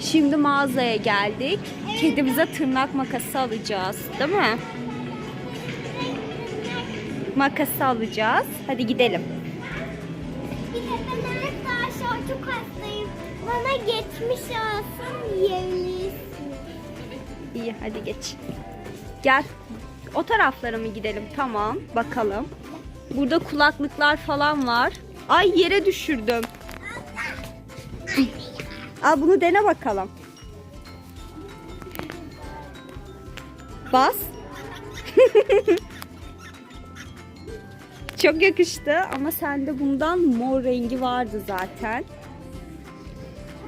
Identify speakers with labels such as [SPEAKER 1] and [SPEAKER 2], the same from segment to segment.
[SPEAKER 1] Şimdi mağazaya geldik. Kedimize tırnak makası alacağız. Değil mi? Makası alacağız. Hadi gidelim.
[SPEAKER 2] Bir de ben arkadaşlar çok hastayım. Bana geçmiş olsun yiyebilirsin.
[SPEAKER 1] İyi hadi geç. Gel. O taraflara mı gidelim? Tamam. Bakalım. Burada kulaklıklar falan var. Ay yere düşürdüm. Al bunu dene bakalım. Bas. Çok yakıştı ama sende bundan mor rengi vardı zaten.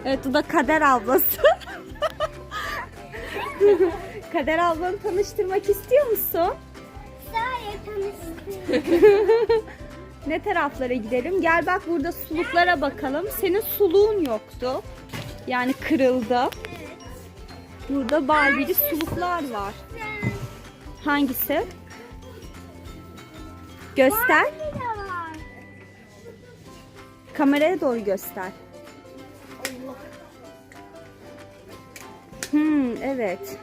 [SPEAKER 1] Evet bu da Kader ablası. Kader ablanı tanıştırmak istiyor musun?
[SPEAKER 2] Sadece tanıştık.
[SPEAKER 1] Ne taraflara gidelim? Gel bak burada suluklara bakalım. Senin suluğun yoktu. Yani kırıldı. Burada Barbie'li suluklar var. Hangisi? Göster. Kameraya doğru göster. Hmm, evet.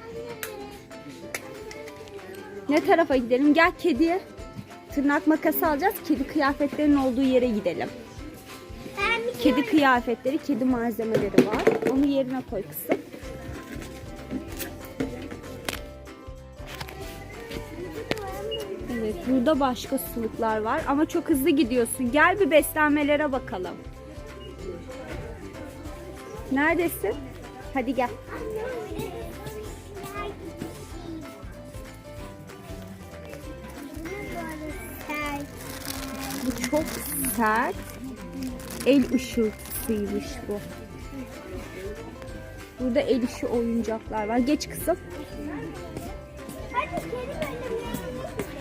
[SPEAKER 1] Ne tarafa gidelim? Gel kediye. Tırnak makası alacağız. Kedi kıyafetlerinin olduğu yere gidelim.
[SPEAKER 2] Ben
[SPEAKER 1] Kedi kıyafetleri, kedi malzemeleri var. Onu yerine koy kızım. Evet, burada başka suluklar var ama çok hızlı gidiyorsun. Gel bir beslenmelere bakalım. Neredesin? Hadi gel. Bu çok sert. El ışıltısıymış bu. Burada el işi oyuncaklar var. Geç kızım.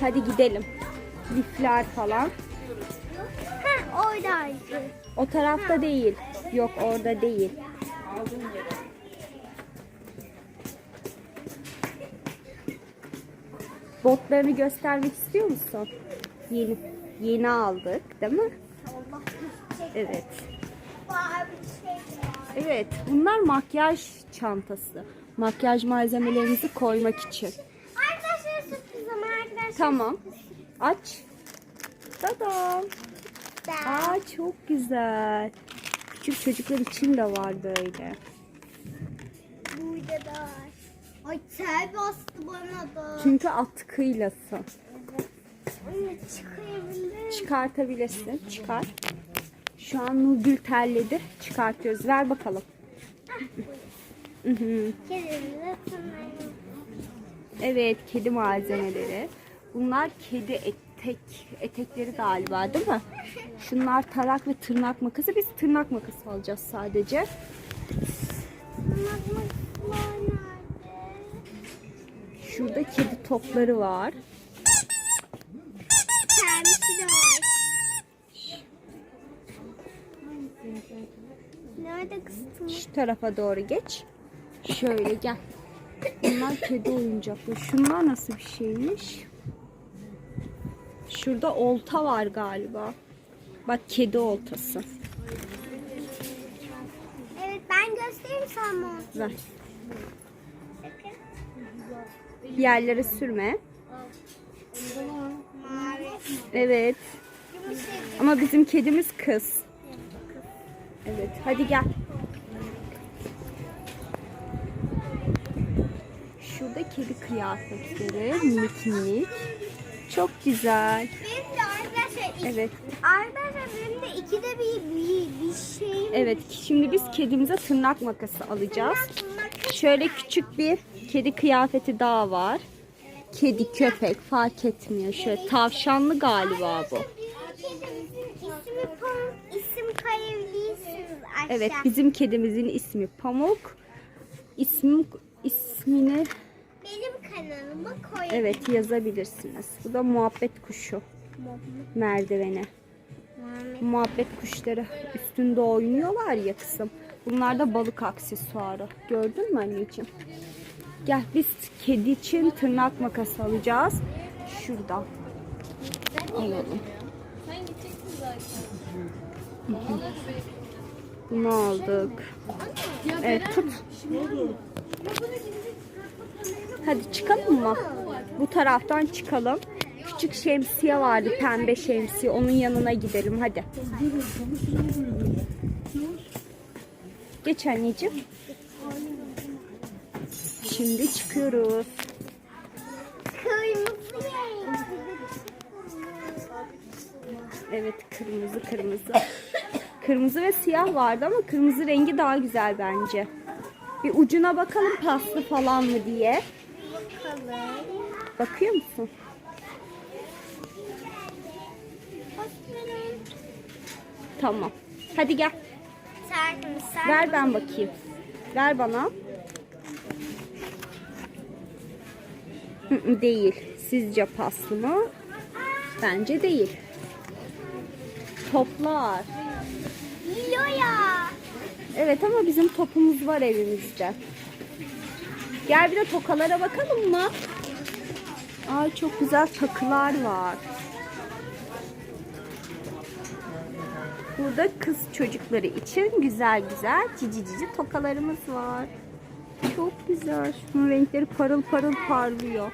[SPEAKER 2] Hadi
[SPEAKER 1] gidelim. Lifler falan.
[SPEAKER 2] Ha oradaydı.
[SPEAKER 1] O tarafta değil. Yok orada değil. Botlarını göstermek istiyor musun? Yeni yeni aldık, değil mi? Evet. Evet, bunlar makyaj çantası. Makyaj malzemelerimizi koymak için.
[SPEAKER 2] Arkadaşlar sürpriz ama arkadaşlar.
[SPEAKER 1] Tamam. Aç. Tada.
[SPEAKER 2] Ben-
[SPEAKER 1] Aa çok güzel. Küçük çocuklar için de var böyle.
[SPEAKER 2] Burada da var. Ay ter bastı bana da.
[SPEAKER 1] Çünkü atkıylasın.
[SPEAKER 2] Onu çıkayabilir.
[SPEAKER 1] Çıkartabilirsin. Çıkar. Şu an Nurgül terledi. Çıkartıyoruz. Ver bakalım. Evet, kedi malzemeleri. Bunlar kedi etek etekleri galiba değil mi? Şunlar tarak ve tırnak makası. Biz tırnak makası alacağız sadece. Şurada kedi topları var.
[SPEAKER 2] Kendisi de var. Nerede kıstım?
[SPEAKER 1] Şu tarafa doğru geç. Şöyle gel. Bunlar kedi oyuncakları. Şunlar nasıl bir şeymiş? Şurada olta var galiba. Bak kedi oltası.
[SPEAKER 2] Evet ben göstereyim sana onu.
[SPEAKER 1] Ver. Yerlere sürme. Evet. Ama bizim kedimiz kız. Evet. Hadi gel. Şurada kedi kıyafetleri. Minik minik. Çok güzel.
[SPEAKER 2] Benim de arkadaşlar iki,
[SPEAKER 1] Evet.
[SPEAKER 2] arkadaşlar benim de ikide bir, bir, bir şeyim.
[SPEAKER 1] Evet. Şimdi biz kedimize tırnak makası alacağız. Şöyle küçük bir kedi kıyafeti daha var. Kedi, köpek fark etmiyor. Şöyle tavşanlı galiba bu.
[SPEAKER 2] Bizim aşağı.
[SPEAKER 1] Evet, bizim kedimizin ismi Pamuk. İsmi ismini
[SPEAKER 2] Benim kanalıma koyabilirsiniz.
[SPEAKER 1] evet yazabilirsiniz. Bu da muhabbet kuşu merdiveni. Muhabbet kuşları üstünde oynuyorlar ya kızım. Bunlar da balık aksesuarı. Gördün mü anneciğim? Gel biz kedi için tırnak makası alacağız. Şuradan. Alalım. Bunu aldık. Evet tut. Hadi çıkalım mı? Bu taraftan çıkalım. Küçük şemsiye vardı pembe şemsiye. Onun yanına gidelim hadi. Geç anneciğim. Şimdi çıkıyoruz. Evet kırmızı kırmızı. Kırmızı ve siyah vardı ama kırmızı rengi daha güzel bence. Bir ucuna bakalım paslı falan mı diye.
[SPEAKER 2] Bakalım.
[SPEAKER 1] Bakıyor musun? Tamam. Hadi gel.
[SPEAKER 2] Serdim, serdim.
[SPEAKER 1] Ver ben bakayım. Ver bana. Değil. Sizce paslı mı? Bence değil. Toplar.
[SPEAKER 2] Liloya.
[SPEAKER 1] Evet ama bizim topumuz var evimizde. Gel bir de tokalara bakalım mı? Ay çok güzel takılar var. Burada kız çocukları için güzel güzel cici cici tokalarımız var. Çok güzel. Şunun renkleri parıl parıl parlıyor.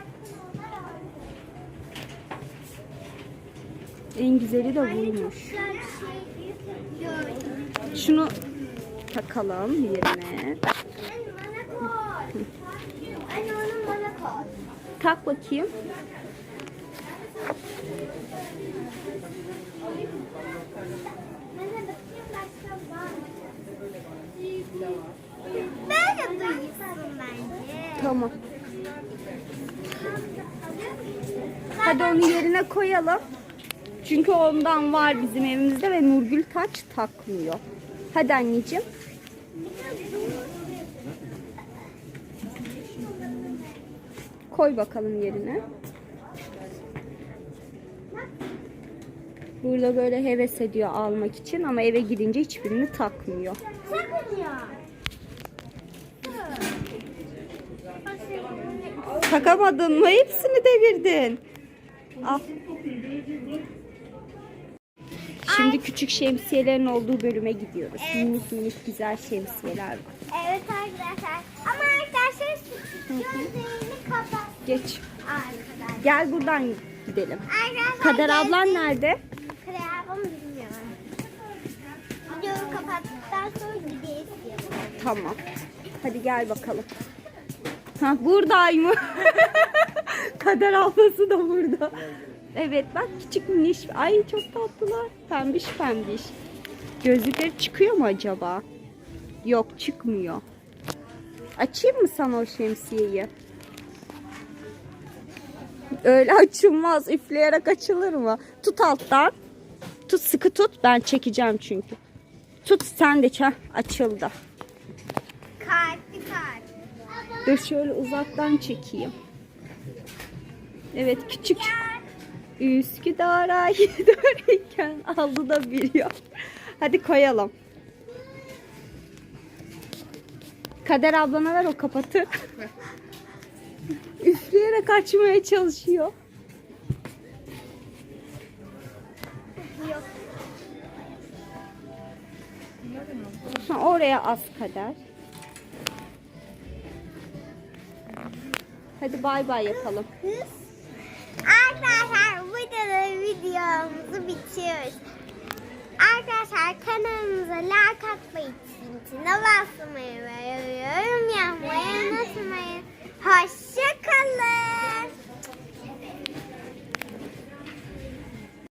[SPEAKER 1] En güzeli de buymuş.
[SPEAKER 2] Gördüm.
[SPEAKER 1] Şunu takalım yerine. Tak bakayım.
[SPEAKER 2] Böyle duyuyorsun bence.
[SPEAKER 1] Tamam. Hadi onu yerine koyalım. Çünkü ondan var bizim evimizde ve Nurgül taç takmıyor. Hadi anneciğim. Koy bakalım yerine. Burada böyle heves ediyor almak için ama eve gidince hiçbirini takmıyor.
[SPEAKER 2] Ya.
[SPEAKER 1] Takamadın mı? Hepsini devirdin. Al. Şimdi küçük şemsiyelerin olduğu bölüme gidiyoruz. Minik minik güzel şemsiyeler var.
[SPEAKER 2] Evet arkadaşlar. Ama arkadaşlar gözlerini kapat.
[SPEAKER 1] Geç.
[SPEAKER 2] Arkadaşlar.
[SPEAKER 1] Gel buradan gidelim.
[SPEAKER 2] Arkadaşlar
[SPEAKER 1] Kader ablan nerede?
[SPEAKER 2] Kader ablam bilmiyorum. Videoyu kapattıktan sonra gideceğiz.
[SPEAKER 1] Tamam. Hadi gel bakalım. Ha buradaymış. Kader ablası da burada. Evet bak küçük miniş. Ay çok tatlılar. Pembiş pembiş. Gözlükleri çıkıyor mu acaba? Yok çıkmıyor. Açayım mı sana o şemsiyeyi? Öyle açılmaz. Üfleyerek açılır mı? Tut alttan. Tut sıkı tut. Ben çekeceğim çünkü. Tut sen de çek. Açıldı.
[SPEAKER 2] Kalpli kalp.
[SPEAKER 1] Dur şöyle uzaktan çekeyim. Evet küçük Üsküdar'a giderken aldı da biliyor. Hadi koyalım. Kader ablana ver o kapatı. Üfleyerek açmaya çalışıyor. Ha, oraya az kader. Hadi bay bay yapalım.
[SPEAKER 2] Arkadaşlar kanalımıza like atmayı, çintine basmayı ve yorum yapmayı unutmayın. Hoşçakalın.